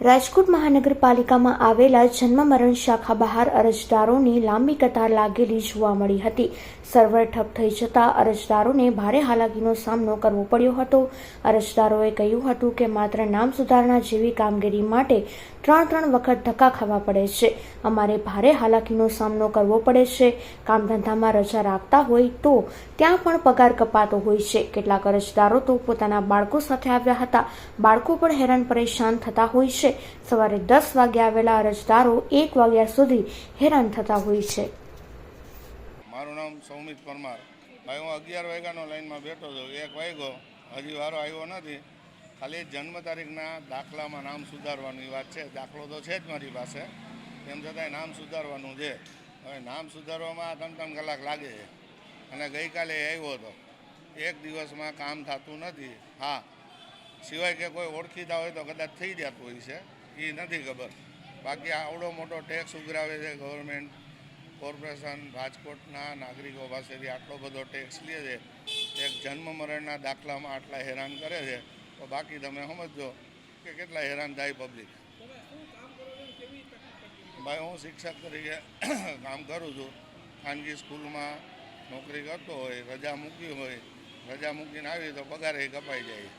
રાજકોટ મહાનગરપાલિકામાં આવેલા જન્મ મરણ શાખા બહાર અરજદારોની લાંબી કતાર લાગેલી જોવા મળી હતી. સર્વર ઠપ થઈ જતા અરજદારોને ભારે હાલાકીનો સામનો કરવો પડ્યો હતો. અરજદારોએ કહ્યું હતું કે માત્ર નામ સુધારણા જેવી કામગીરી માટે ત્રણ ત્રણ વખત ધક્કા ખાવા પડે છે. અમારે ભારે હાલાકીનો સામનો કરવો પડે છે. કામધંધામાં રજા રાખતા હોય તો ત્યાં પણ પગાર કપાતો હોય છે. કેટલાક અરજદારો તો પોતાના બાળકો સાથે આવ્યા હતા. બાળકો પણ હેરાન પરેશાન થતા હોય છે. સવારે દસ વાગે આવેલા અરજદારો એક વાગ્યા સુધી હેરાન થતા હોય છે. મારું નામ સૌમિત પરમાર. ભાઈ, હું અગિયાર વાગ્યાનો લાઈનમાં બેઠો છું. એક વાગ્યો. હજી વારો આવ્યો નથી. ખાલી જન્મ તારીખના દાખલામાં નામ સુધારવાની વાત છે. દાખલો તો છે જ મારી પાસે. તેમ છતાંય નામ સુધારવાનું છે. હવે નામ સુધારવામાં ત્રણ ત્રણ કલાક લાગે છે. અને ગઈકાલે આવ્યો હતો. એક દિવસમાં કામ થતું નથી. હા સિવાય કે કોઈ ઓળખીતા હોય તો કદાચ થઈ જતું હોય છે. એ નથી ખબર. બાકી આવડો મોટો ટેક્સ ઉઘરાવે છે ગવર્મેન્ટ કોર્પોરેશન રાજકોટના નાગરિકો પાસેથી આટલો બધો ટેક્સ લે છે. એક જન્મ મરણના દાખલામાં આટલા હેરાન કરે છે. તો બાકી તમે સમજો કે કેટલા હેરાન થાય પબ્લિક ભાઈ, હું શિક્ષક તરીકે કામ કરું છું. ખાનગી સ્કૂલમાં નોકરી કરતો હોય, રજા મૂકી હોય, રજા મૂકીને આવી તો પગારે કપાઈ જાય.